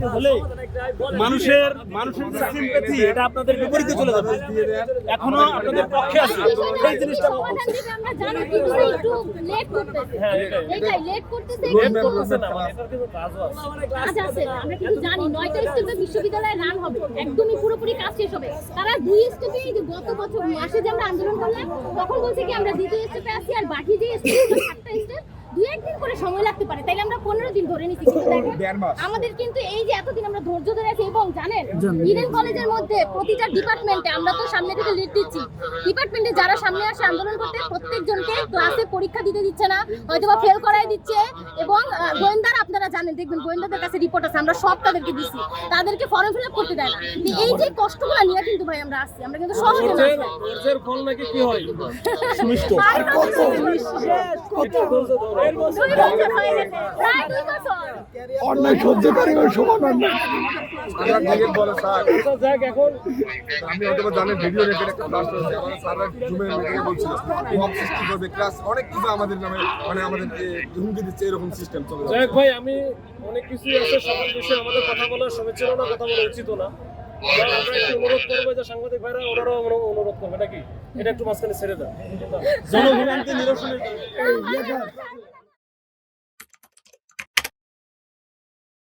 করতে হলে মানুষের মানুষের এটা আপনাদের বিপরীতে চলে যাবে। এখনও আপনাদের পক্ষে আছে। এই জিনিসটা আমরা জানি কিন্তু একটু লেট করতেছে। হ্যাঁ, এটাই। এটাই লেট করতেছে লেট করতেছে। না মানে এটার কিন্তু কাজও আছে। কাজ আছে আমরা কিন্তু জানি। নয়টা স্টেপে বিশ্ববিদ্যালয়ে রান হবে। একদমই পুরোপুরি কাজ শেষ হবে। তারা দুই স্টেপে যে গত বছর মাসে যে আমরা আন্দোলন করলাম তখন বলছে কি আমরা দ্বিতীয় স্টেপে আছি আর বাকি যে স্টেপ সাতটা স্টেপ দুই একদিন করে সময় লাগতে পারে। তাইলে আমরা পনেরো দিন ধরে নিচ্ছি কিন্তু দেখেন আমাদের কিন্তু এই যে এতদিন আমরা ধৈর্য ধরে আছি এবং জানেন ইডেন কলেজের মধ্যে প্রতিটা ডিপার্টমেন্টে আমরা তো সামনে থেকে লিড দিচ্ছি। ডিপার্টমেন্টে যারা সামনে আসে আন্দোলন করতে প্রত্যেকজনকে ক্লাসে পরীক্ষা দিতে দিচ্ছে না হয়তো বা ফেল করাই দিচ্ছে এবং আপনারা জানেন দেখবেন গোয়েন্দাদের কাছে রিপোর্ট আছে আমরা সব তাদেরকে দিচ্ছি তাদেরকে ফর্ম ফিল করতে দেয় না। এই যে কষ্টগুলো নিয়ে কিন্তু ভাই আমরা আসছি আমরা কিন্তু সহজে না ধৈর্যের ফল নাকি কি হয়? সুমিষ্ট। আর কত? অন্যায় সহ্যকারী ওই সমান অন্যায়। আমরা ডিএম বলে স্যার আচ্ছা, যাক এখন আমি হয়তো বা ভিডিও রেখে একটা ব্লাস্ট হয়েছে আমাদের স্যাররা জুমের মিটিংয়ে বলছিল মব সৃষ্টি করবে ক্লাস অনেক কিছু আমাদের নামে মানে আমাদেরকে হুমকি দিচ্ছে এরকম সিস্টেম চলে। যাক ভাই আমি অনেক কিছুই আছে সবার বিষয়ে আমাদের কথা বলার শুভেচ্ছা না কথা বলা উচিত না। আমরা একটু অনুরোধ করব যে সাংবাদিক ভাইরা ওনারাও অনু- অনুরোধ করবে নাকি? এটা একটু মাঝখানে ছেড়ে দেয় জনভোগান্তি নিরসনের